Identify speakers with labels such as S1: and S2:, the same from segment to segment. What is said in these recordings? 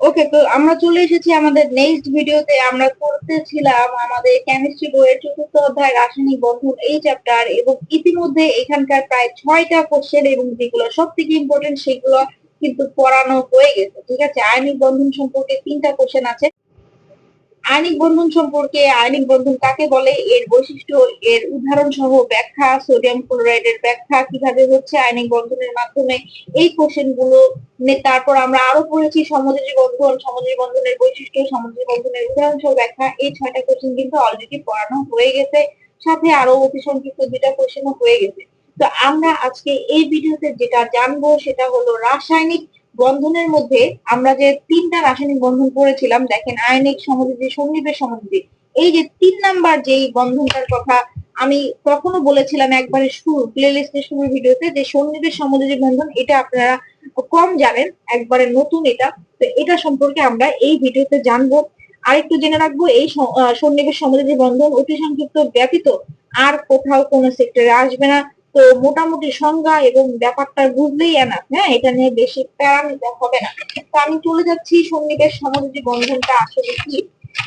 S1: ওকে তো আমরা চলে এসেছি আমাদের নেক্সট ভিডিওতে আমরা করতেছিলাম আমাদের কেমিস্ট্রি বইয়ের চতুর্থ অধ্যায় রাসায়নিক বন্ধন এই চ্যাপ্টার এবং ইতিমধ্যে এখানকার প্রায় ছয়টা কোশ্চেন এবং যেগুলো সব থেকে ইম্পর্টেন্ট সেগুলো কিন্তু পড়ানো হয়ে গেছে। ঠিক আছে? আয়নিক বন্ধন সম্পর্কে তিনটা কোশ্চেন আছে। আয়নিক বন্ধন সম্পর্কে আইনিক বন্ধন কাকে বলে? এর বৈশিষ্ট্য, এর উদাহরণ সহ ব্যাখ্যা, সোডিয়াম ক্লোরাইডের ব্যাখ্যা কীভাবে হচ্ছে আইনিক বন্ধনের মাধ্যমে? এই কোশ্চেনগুলো তারপর আমরা আরও পড়েছি সমুদ্রী বন্ধন সমুদ্রী বন্ধনের বৈশিষ্ট্য সমুদ্রী বন্ধনের উদাহরণ সহ ব্যাখ্যা। এই ছয়টা কোশ্চেন কিন্তু অলরেডি পড়ানো হয়ে গেছে। সাথে আরও অতি সংক্ষিপ্ত দুইটা কোশ্চেনও হয়ে গেছে। তো আমরা আজকে এই ভিডিওতে যেটা জানব সেটা হলো রাসায়নিক বন্ধনের মধ্যে আমরা যে তিনটা রাসায়নিক বন্ধন করেছিলাম, দেখেন আয়নিক সমুদ্রী সন্নিবেশ সমুদ্রী এই যে তিন নাম্বার যেই বন্ধনটার কথা আমি তখনও বলেছিলাম একবারে শুরু প্লে লিস্টের শুরু ভিডিওতে যে সন্নিবেশ সমুদ্রী বন্ধন, এটা আপনারা কম জানেন, একবারে নতুন এটা, তো এটা সম্পর্কে আমরা এই ভিডিওতে জানব। আরেকটু জেনে রাখব, এই সন্নিবেশ সমুদ্রী বন্ধন অতি সংক্ষিপ্ত ব্যতীত আর কোথাও কোনো সেক্টরে আসবে না। তো মোটামুটি সংজ্ঞা এবং ব্যাপারটা বুঝলেই এনাফ হ্যাঁ? এটা নিয়ে বেশি প্যারা নিতে হবে না। তো আমি চলে যাচ্ছি সন্নিবেশ সমুদ্রী বন্ধনটা আসলে কি?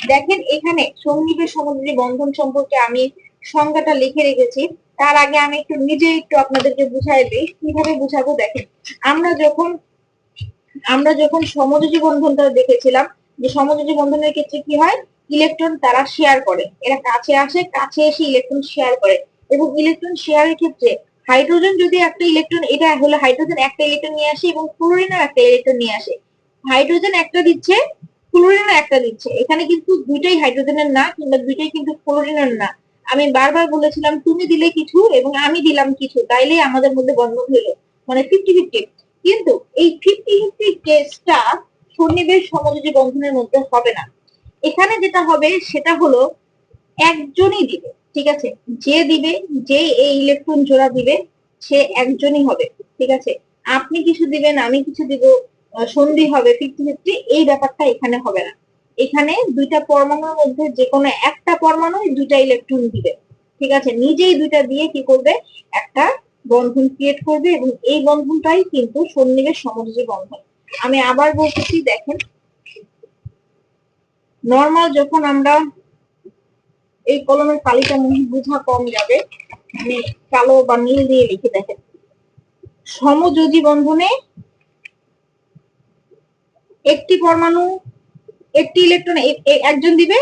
S1: দেখেন এখানে সন্নিবেশ সমুদ্রী বন্ধন সম্পর্কে আমি সংজ্ঞাটা লিখে রেখেছি। তার আগে আমি একটু নিজে একটু আপনাদেরকে বুঝাই দিই। কীভাবে বুঝাবো? দেখেন, আমরা যখন আমরা যখন সমযোজী বন্ধনটা দেখেছিলাম, যে সমযোজী বন্ধনের ক্ষেত্রে কি হয়? ইলেকট্রন তারা শেয়ার করে। এরা কাছে আসে, কাছে এসে ইলেকট্রন শেয়ার করে। এবং ইলেকট্রন শেয়ারের ক্ষেত্রে হাইড্রোজেন যদি একটা ইলেকট্রন এটা হলো হাইড্রোজেন একটা ইলেকট্রন নিয়ে আসে এবং ফ্লোরিনও একটা ইলেকট্রন নিয়ে আসে। হাইড্রোজেন একটা দিচ্ছে ফ্লোরিনও একটা দিচ্ছে। এখানে কিন্তু দুইটাই হাইড্রোজেনের না, কিংবা দুইটাই কিন্তু ফ্লোরিনের না। আমি বারবার বলেছিলাম, তুমি দিলে কিছু এবং আমি দিলাম কিছু তাইলেই আমাদের মধ্যে বন্ধন হলো। মানে ফিফটি ফিফটি কিন্তু এই ফিফটি ফিফটি কেসটা সন্নিবেশ সমযোজী বন্ধনের মধ্যে হবে না। এখানে যেটা হবে, সেটা হলো একজনই দিবে। ঠিক আছে? যে দিবে যে এই ইলেকট্রন জোড়া দিবে, সে একজনই হবে, ঠিক আছে? আপনি কিছু দিবেন, আমি কিছু দিব সন্ধি হবে ফিফটি ফিফটি এই ব্যাপারটা এখানে হবে না। এখানে দুইটা পরমাণুর মধ্যে যে কোনো একটা পরমাণু দুইটা ইলেকট্রন দিবে, ঠিক আছে? নিজেই দুইটা দিয়ে কি করবে? একটা বন্ধন ক্রিয়েট করবে এবং এই বন্ধনটাই কিন্তু সন্নিবেশ সমযোজী বন্ধন। আমি আবার বলতেছি, দেখেন নর্মাল যখন আমরা এই কলমের কালিটা মনে বোঝা কম যাবে। আমি কালো বা নীল দিয়ে লিখে দেখেন। সমযোজী বন্ধনে একটি পরমাণু, একটি ইলেকট্রন একজন দিবে,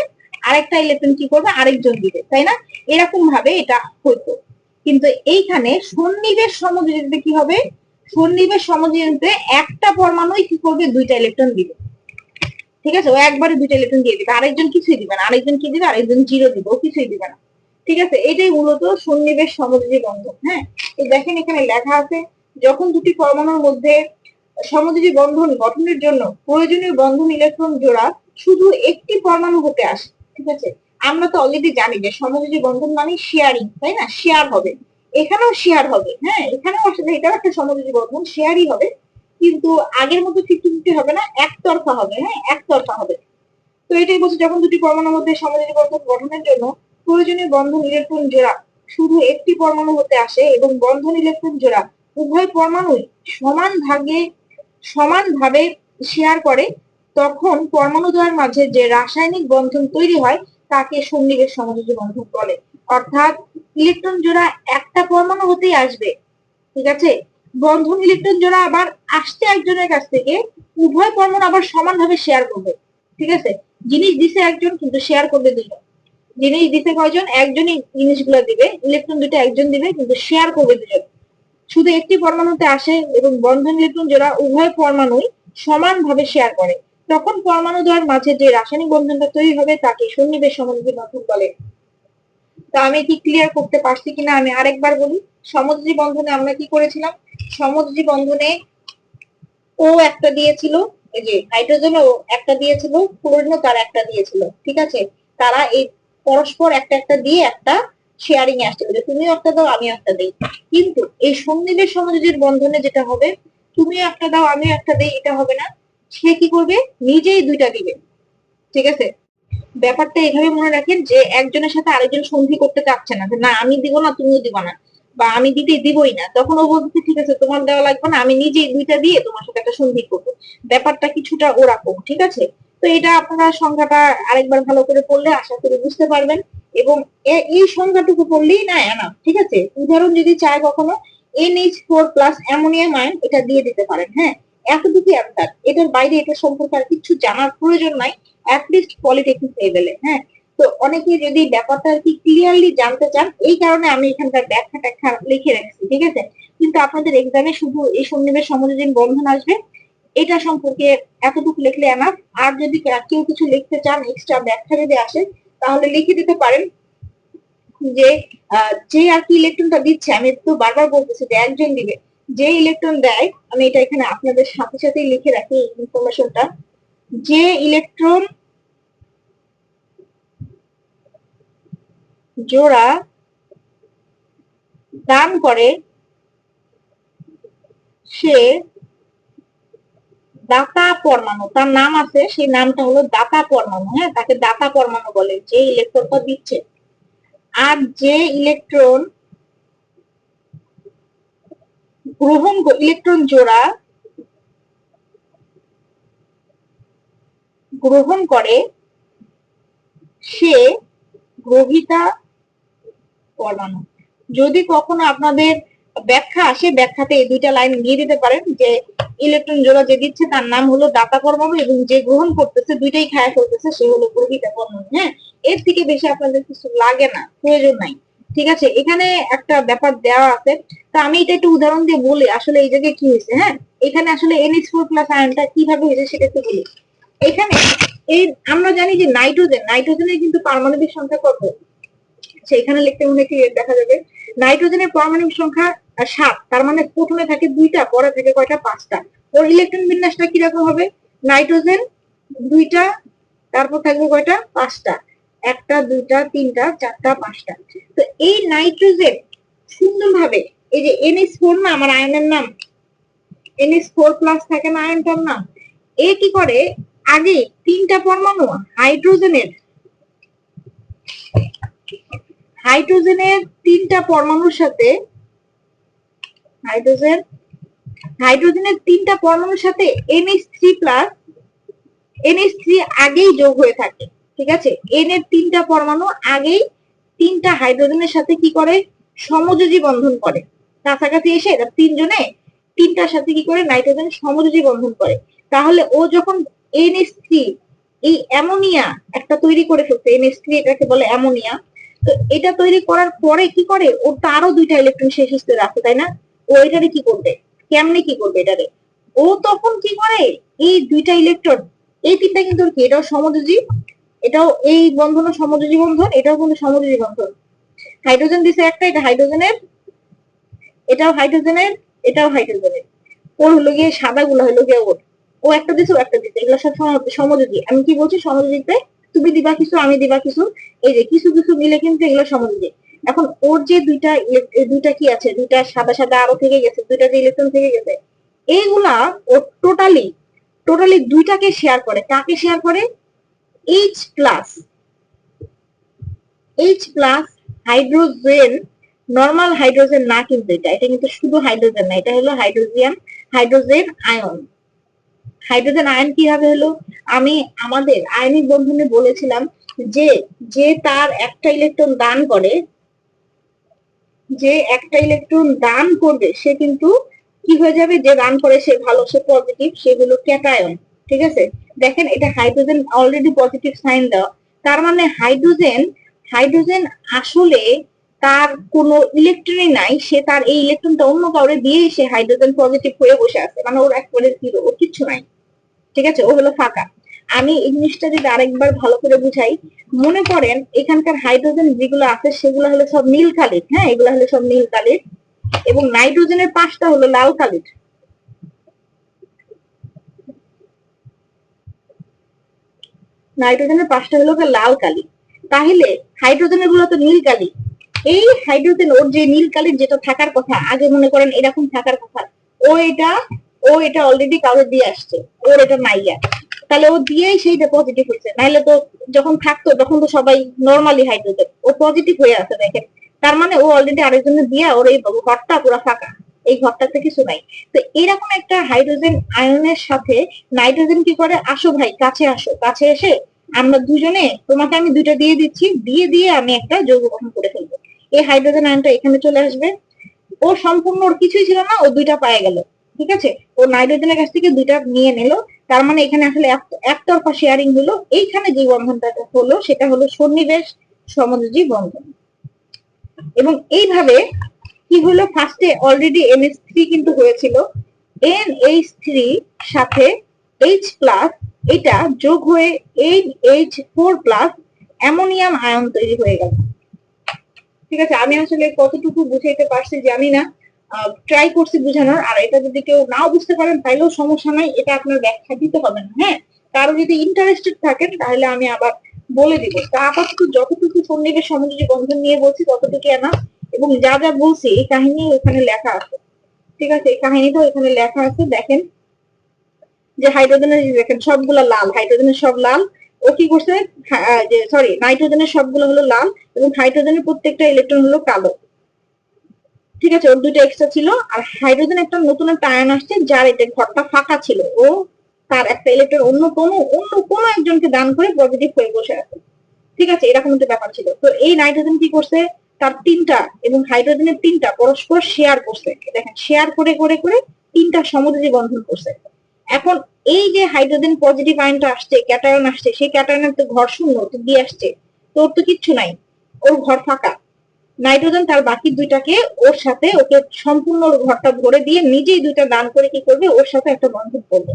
S1: আরেকটা ইলেকট্রন কি করবে? আরেকজন দিবে, তাই না? এরকম ভাবে এটা হইতো। কিন্তু এইখানে সন্নিবেশ সমযোজিতে কি হবে? সন্নিবেশ সমযোজিতে একটা পরমাণুই কি করবে? দুইটা ইলেকট্রন দিবে। ঠিক আছে? ও একবারে দুইটা ইলেকট্রন দিয়ে দিবে। আরেকজন কিছুই দিবে না। আরেকজন কি দিবে? আরেকজন জিরো দিবে। ও কিছুই দিবে না। ঠিক আছে? এটাই মূলত সন্নিবেশ সমযোজী বন্ধন হ্যাঁ? দেখেন এখানে লেখা আছে, যখন দুটি পরমাণুর মধ্যে সমযোজী বন্ধন গঠনের জন্য প্রয়োজনীয় বন্ধন ইলেকট্রন জোড়া শুধু একটি পরমাণু হতে আসে, ঠিক আছে? আমরা তো অলরেডি জানি যে সমযোজী বন্ধন মানে শেয়ারিং তাই না? শেয়ার হবে। এখানেও শেয়ার হবে হ্যাঁ? এখানেও আসলে এটাও একটা সমযোজী বন্ধন শেয়ারই হবে। কিন্তু আগের মতো ফিফটি ফিফটি হবে না, একতরফা হবে হ্যাঁ? একতরফা হবে। তো এটাই বলছে, যখন দুটি পরমাণুর মধ্যে সমযোজী বন্ধন গঠনের জন্য প্রয়োজনীয় বন্ধন ইলেকট্রন জোড়া শুধু একটি পরমাণু হতে আসে এবং বন্ধন ইলেকট্রন জোড়া উভয় পরমাণুই সমান ভাগে সমানভাবে শেয়ার করে, তখন পরমাণুদ্বয়ের মাঝে যে রাসায়নিক বন্ধন তৈরি হয়, তাকে সন্নিবেশ সমযোজী বন্ধন বলে। অর্থাৎ ইলেকট্রন জোড়া একটা পরমাণু হতেই আসবে, ঠিক আছে? বন্ধন ইলেকট্রন জোড়া আবার আসছে একজনের কাছ থেকে, উভয় পরমাণু আবার সমানভাবে শেয়ার করবে। ঠিক আছে? জিনিস দিছে একজন, কিন্তু শেয়ার করবে দুজন জিনিস দিছে কয়জন? একজনই জিনিসগুলো দিবে ইলেকট্রন দুটো একজন দিবে, কিন্তু শেয়ার করবে দুজন শুধু একটি পরমাণুতে আসে এবং বন্ধন ইলেকট্রন জোড়া উভয় পরমাণুই সমানভাবে শেয়ার করে। তখন পরমাণু দ্বয়ের মাঝে যে রাসায়নিক বন্ধনটা তৈরি হবে, তাকে সন্নিবেশ সমযোজী বন্ধন বলে। তা আমি কি ক্লিয়ার করতে পারছি কিনা? আমি আরেকবার বলি সমুদ্রী বন্ধনে আমরা কি করেছিলাম? সমযোজী বন্ধনে ও একটা দিয়েছিল, এই যে হাইড্রোজেন ও একটা দিয়েছিল ফ্লোরিনও তার একটা দিয়েছিল, ঠিক আছে? তারা এই পরস্পর একটা একটা দিয়ে একটা শেয়ারিং এ আসছিল, যে তুমিও একটা দাও, আমিও একটা দিই। কিন্তু এই সন্নিবেশ সমযোজীর বন্ধনে যেটা হবে, তুমিও একটা দাও, আমিও একটা দিই, এটা হবে না। সে কি করবে? নিজেই দুইটা দিবে, ঠিক আছে? ব্যাপারটা এভাবে মনে রাখেন যে একজনের সাথে আরেকজন সন্ধি করতে চাচ্ছে না না, আমি দিব না, তুমিও দিব না। বা আমি দিতে দিবই না। তখন ও বলছে, ঠিক আছে, তোমার দেওয়া লাগবে না, আমি নিজেই দুইটা দিয়ে তোমার সাথে একটা সন্ধি করব। ব্যাপারটা কিছুটা ওরকম, ঠিক আছে? তো এটা আপনারা সংখ্যাটা আরেকবার ভালো করে পড়লে আশা করি বুঝতে পারবেন। এবং এই সংখ্যাটুকু পড়লেই না না ঠিক আছে? উদাহরণ যদি চায় কখনো N H four plus ammonium ion এটা দিয়ে দিতে পারেন হ্যাঁ? এতটুকু অ্যান্সার এটার বাইরে এটা সম্পর্কে আর কিছু জানার প্রয়োজন নাই অ্যাটলিস্ট পলিটেকনিক লেভেলে হ্যাঁ? তো অনেকে যদি ব্যাপারটা আর কি ক্লিয়ারলি জানতে চান, এই কারণে আমি এখানকার ব্যাখ্যা ট্যাখ্যা লিখে রাখছি, ঠিক আছে? কিন্তু আপনাদের এক্সামে শুধু এই সন্নিবেশ সমযোজীন বন্ধন আসবে, এটা সম্পর্কে এতটুকু লিখলে এনাফ আর যদি কেউ কিছু লিখতে চান এক্সট্রা ব্যাখ্যা যদি আসে, তাহলে লিখে দিতে পারেন যে যে আর কি ইলেকট্রনটা দিচ্ছে, আমি তো বারবার বলতেছি যে একজন দিবে, যে ইলেকট্রন দেয়, আমি এটা এখানে আপনাদের সাথে সাথেই লিখে রাখি ইনফরমেশনটা যে ইলেকট্রন জোড়া দান করে, সে দাতা পরমাণু, তার নাম আছে, সেই নামটা হলো দাতা পরমাণু হ্যাঁ? তাকে দাতা পরমাণু বলে, যে ইলেকট্রনটা দিচ্ছে। আর যে ইলেকট্রন গ্রহণ ইলেকট্রন জোড়া গ্রহণ করে, সে গ্রহিতা পরমাণু যদি কখনো আপনাদের ব্যাখ্যা আসে, ব্যাখ্যাতে এই দুইটা লাইন দিয়ে দিতে পারেন যে ইলেকট্রন জোড়া যে দিচ্ছে তার নাম হলো দাতা পরমাণু এবং যে গ্রহণ করতেছে দুইটাই খায়া ফেলতেছে, সে হলো গ্রহিতা পরমাণু হ্যাঁ? এর থেকে বেশি আপনাদের কিছু লাগে না, প্রয়োজন নাই, ঠিক আছে? এখানে একটা ব্যাপার দেওয়া আছে, তো আমি এটা একটু উদাহরণ দিয়ে বলি, আসলে এই জায়গায় কি হয়েছে হ্যাঁ? এখানে আসলে এনএস ফোর প্লাস আয়নটা কীভাবে হয়েছে সেটা একটু বলি। এখানে এই আমরা জানি যে নাইট্রোজেন, নাইট্রোজেনের কিন্তু পারমাণবিক সংখ্যা কত? সেখানে লিখতে মনে ক্লিয়ার দেখা যাবে? নাইট্রোজেনের পারমাণবিক সংখ্যা সাত, তার মানে প্রথমে থাকে দুইটা, পরে থাকে কয়টা? পাঁচটা। ওর ইলেকট্রন বিন্যাসটা কীরকম হবে? নাইট্রোজেন দুইটা, তারপর থাকবে কয়টা? পাঁচটা। একটা, দুইটা, তিনটা, চারটা, পাঁচটা। তো এই নাইট্রোজেন সুন্দরভাবে, এই যে এনএস ফোর না, আমার আয়নের নাম এনএস ফোর প্লাস থাকে না আয়নটার নাম, এ কি করে আগে তিনটা পরমাণু হাইড্রোজেনের হাইড্রোজেনের তিনটা পরমাণুর সাথে, হাইড্রোজেন, হাইড্রোজেনের তিনটা পরমাণুর সাথে NH three plus NH three আগেই যোগ হয়ে থাকে, ঠিক আছে? এন এর তিনটা পরমাণু আগেই তিনটা হাইড্রোজেনের সাথে কি করে? সমযোজী বন্ধন করে। কাছাকাছি এসে তিনজনে তিনটার সাথে কি করে? নাইট্রোজেন সমযোজী বন্ধন করে। তাহলে ও যখন এনএস এই অ্যামোনিয়া একটা তৈরি করে ফেলছে এনএস এটাকে বলে অ্যামোনিয়া। তো এটা তৈরি করার পরে কি করে? তো আরও দুইটা ইলেকট্রন শেষ স্তরে আছে তাই না? ও এটারে কি করবে? কেমনে কি করবে এটারে? ও তখন কি করে? এই দুইটা ইলেকট্রন এই তিনটা কিন্তু কি? এটাও সমযোজী, এটাও এই বন্ধনও সমযোজী বন্ধন, এটাও কিন্তু সমযোজী বন্ধন। হাইড্রোজেন দিছে একটা, এটা হাইড্রোজেনের, এটাও হাইড্রোজেনের এটাও হাইড্রোজেনের। ওর হলো গিয়ে সাদা গুলো হলো গিয়ে ওর। ও একটা দিছে, ও একটা দিছে। এগুলো সব সম- সমযোজী। আমি কি বলছি? সমযোজীতে তুমি দিবা কিছু, আমি দিবা কিছু। এই যে কিছু কিছু মিলে কিন্তু এগুলো সমযোজী। এখন ওর যে দুইটা দুইটা কি আছে? দুইটা সাদা সাদা আরও থেকে গেছে, দুইটা যে ইলেকট্রন থেকে গেছে। এইগুলা ও টোটালি টোটালি দুইটাকে শেয়ার করে। কাকে শেয়ার করে? H plus H plus hydrogen normal hydrogen না কিন্তু এটা। এটা কিন্তু শুধু হাইড্রোজেন না, এটা হলো hydronium hydrogen ion hydrogen ion কীভাবে হলো? আমি আমাদের আয়নিক বন্ধনে বলেছিলাম যে যে তার একটা ইলেকট্রন দান করে, যে একটা ইলেকট্রন দান করবে, সে কিন্তু কি হয়ে যাবে? যে দান করে সে ভালো, সে পজিটিভ সেগুলো ক্যাটায়ন, ঠিক আছে? দেখেন, এটা হাইড্রোজেন অলরেডি পজিটিভ সাইন দেওয়া। তার মানে হাইড্রোজেন হাইড্রোজেন আসলে তার কোনো ইলেকট্রনই নাই, সে তার এই ইলেকট্রনটা অন্য কাউরে দিয়ে সে হাইড্রোজেন পজিটিভ হয়ে বসে আছে মানে ওর একবারে জিরো ওর কিচ্ছু নাই। ঠিক আছে? ও হলো ফাঁকা। আমি এই জিনিসটা যদি আরেকবার ভালো করে বুঝাই, মনে করেন এখানকার হাইড্রোজেন যেগুলো আছে, সেগুলো হলো সব নীল কালির হ্যাঁ? এগুলো হলো সব নীল কালির। এবং নাইট্রোজেনের পাশটা হলো লাল কালির। নাইট্রোজেনের পাশটা হলো লাল কালি। তাহলে হাইড্রোজেনেরগুলো তো নীল কালি। এই হাইড্রোজেন ওর যে নীল কালির যেটা থাকার কথা, আগে মনে করেন এরকম থাকার কথা, ও এটা ও এটা অলরেডি কাউকে দিয়ে আসছে, ওর এটা নাইয়া তাহলে ও দিয়েই সেইটা পজিটিভ হয়েছে। নাইলে তো যখন থাকতো, তখন তো সবাই নর্মালি হাইড্রোজেন ও পজিটিভ হয়ে আছে দেখেন। তার মানে ও অলরেডি আরেকজনের দিয়ে ওর এই ঘরটা পুরো ফাঁকা, এই ঘরটাতে কিছু নাই। তো এরকম একটা হাইড্রোজেন আয়নের সাথে নাইট্রোজেন কি করে? আসো ভাই, কাছে আসো, কাছে এসে আমরা দুজনে, তোমাকে আমি দুইটা দিয়ে দিচ্ছি, দিয়ে দিয়ে আমি একটা যৌগ গঠন করে ফেলব। এই হাইড্রোজেন আয়নটা এখানে চলে আসবে। ও সম্পূর্ণ ওর কিছুই ছিল না, ও দুইটা পায়ে গেল, ঠিক আছে? ও নাইট্রোজেনের কাছ থেকে দুইটা নিয়ে নিল, তার মানে এখানে আসলে এক- একতরফা শেয়ারিং হলো। এইখানে যে বন্ধনটা হলো, সেটা হলো সন্নিবেশ সমযোজী বন্ধন। এবং এইভাবে কি হলো? ফার্স্টে অলরেডি এনএস থ্রি কিন্তু হয়েছিল। এন এইচ থ্রি সাথে এইচ প্লাস এটা যোগ হয়ে H four plus ammonium ion তৈরি হয়ে গেল। ঠিক আছে, আমি আসলে কতটুকু বুঝাইতে পারছি জানি না। ট্রাই করছি বুঝানোর, আর এটা যদি কেউ নাও বুঝতে পারেন তাহলেও সমস্যা নাই, এটা আপনার ব্যাখ্যা দিতে হবে না হ্যাঁ? কারও যদি ইন্টারেস্টেড থাকেন, তাহলে আমি আবার বলে দিব। তা আপাতত যতটুকু সন্নিবেশ সমযোজী বন্ধন নিয়ে বলছি ততটুকু আনা। এবং যা যা বলছি, এই কাহিনী ওখানে লেখা আছে। ঠিক আছে, এই কাহিনীটাও এখানে লেখা আছে, দেখেন। যে হাইড্রোজেনের দেখেন, সবগুলা লাল, হাইড্রোজেনের সব লাল। ও কি করছে? যে সরি নাইট্রোজেনের সবগুলো হলো লাল এবং হাইড্রোজেনের প্রত্যেকটা ইলেকট্রন হলো কালো। ঠিক আছে, ওর দুইটা এক্সট্রা ছিল। আর হাইড্রোজেন একটা নতুন একটা আয়ন আসছে, যার এটা ঘরটা ফাঁকা ছিল। ও তার একটা ইলেকট্রন অন্য কোনো অন্য কোনো একজনকে দান করে পজিটিভ হয়ে বসে আছে। ঠিক আছে, এরকম একটা ব্যাপার ছিল। তো এই নাইট্রোজেন কি করছে? তার তিনটা এবং হাইড্রোজেনের তিনটা পরস্পর শেয়ার করছে। দেখেন শেয়ার করে করে করে তিনটা সমযোজী বন্ধন করছে। এখন এই যে হাইড্রোজেন পজিটিভ আয়নটা আসছে, ক্যাটায়ন আসছে, সেই ক্যাটায়নের তো ঘর শূন্য, তো দিয়ে আসছে। তোর তো কিচ্ছু নাই, ওর ঘর ফাঁকা। নাইট্রোজেন তার বাকি দুইটাকে ওর সাথে, ওকে সম্পূর্ণ ওর ঘরটা ভরে দিয়ে নিজেই দুইটা দান করে কি করবে? ওর সাথে একটা বন্ধন করবে।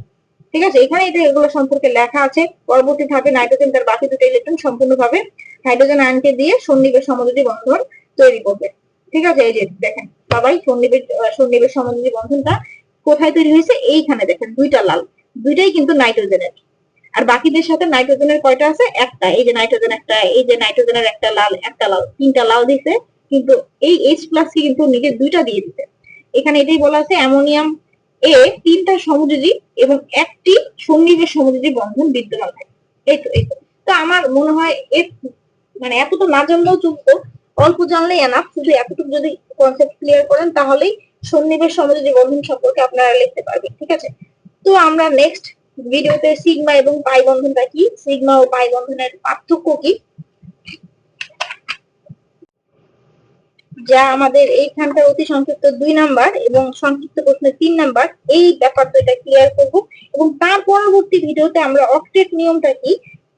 S1: ঠিক আছে? এখানে এটা এগুলো সম্পর্কে লেখা আছে। পরবর্তী ধাপে নাইট্রোজেন তার বাকি দুটো ইলেকট্রন সম্পূর্ণভাবে হাইড্রোজেন আয়নকে দিয়ে সন্নিবেশ সমযোজী বন্ধন তৈরি করবে। ঠিক আছে? এই যে দেখেন সবাই সন্নিবেশ সন্নিবেশ সমযোজী বন্ধনটা কোথায় তৈরি হয়েছে? এইখানে দেখেন, দুইটা লাল। দুইটাই কিন্তু নাইট্রোজেনের আর বাকিদের সাথে নাইট্রোজেনের কয়টা আছে? একটা। এই যে নাইট্রোজেন একটা, এই যে নাইট্রোজেনের একটা লাল একটা লাল, তিনটা লাল দিছে, কিন্তু এই এইচ প্লাস কি কিন্তু নিজে দুইটা দিয়ে দিতে এখানে এটাই বলা আছে, অ্যামোনিয়াম এ তিনটা সমযোজী এবং একটি সন্নিবেশ সমযোজী বন্ধন বিদ্যমান থাকে। এই তো এই তো। তো আমার মনে হয় এর মানে এতটা না জানলেও চলতো, অল্প জানলেই এনাফ শুধু এতটুকু যদি কনসেপ্ট ক্লিয়ার করেন, তাহলেই সন্নিবেশ সমযোজী বন্ধন সম্পর্কে আপনারা লিখতে পারবেন, ঠিক আছে? তো আমরা নেক্সট ভিডিওতে সিগমা এবং পাই বন্ধনটা কি? সিগমা ও পাই বন্ধনের পার্থক্য কি? যা আমাদের এইখানকার অতি সংক্ষিপ্ত দুই নাম্বার এবং সংক্ষিপ্ত প্রশ্নের তিন নাম্বার। এই ব্যাপার এটা ক্লিয়ার করব এবং তার পরবর্তী ভিডিওতে আমরা অক্টেট নিয়মটা কি?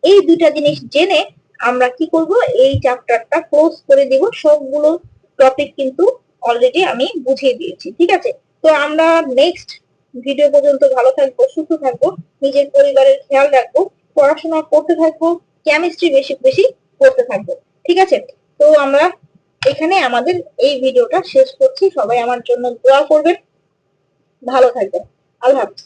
S1: এই দুইটা জিনিস জেনে আমরা কি করব? এই চ্যাপ্টারটা ক্লোজ করে দিব। সবগুলো টপিক কিন্তু অলরেডি আমি বুঝিয়ে দিয়েছি, ঠিক আছে? তো আমরা নেক্সট ভিডিও পর্যন্ত ভালো থাকব, সুস্থ থাকব, নিজের পরিবারের খেয়াল রাখব, পড়াশোনা করতে থাকব কেমিস্ট্রি বেশি বেশি করতে থাকব। ঠিক আছে? তো আমরা এখানে আমাদের এই ভিডিওটা শেষ করছি। সবাই আমার জন্য দোয়া করবেন। ভালো থাকবেন। আল্লাহ হাফিজ।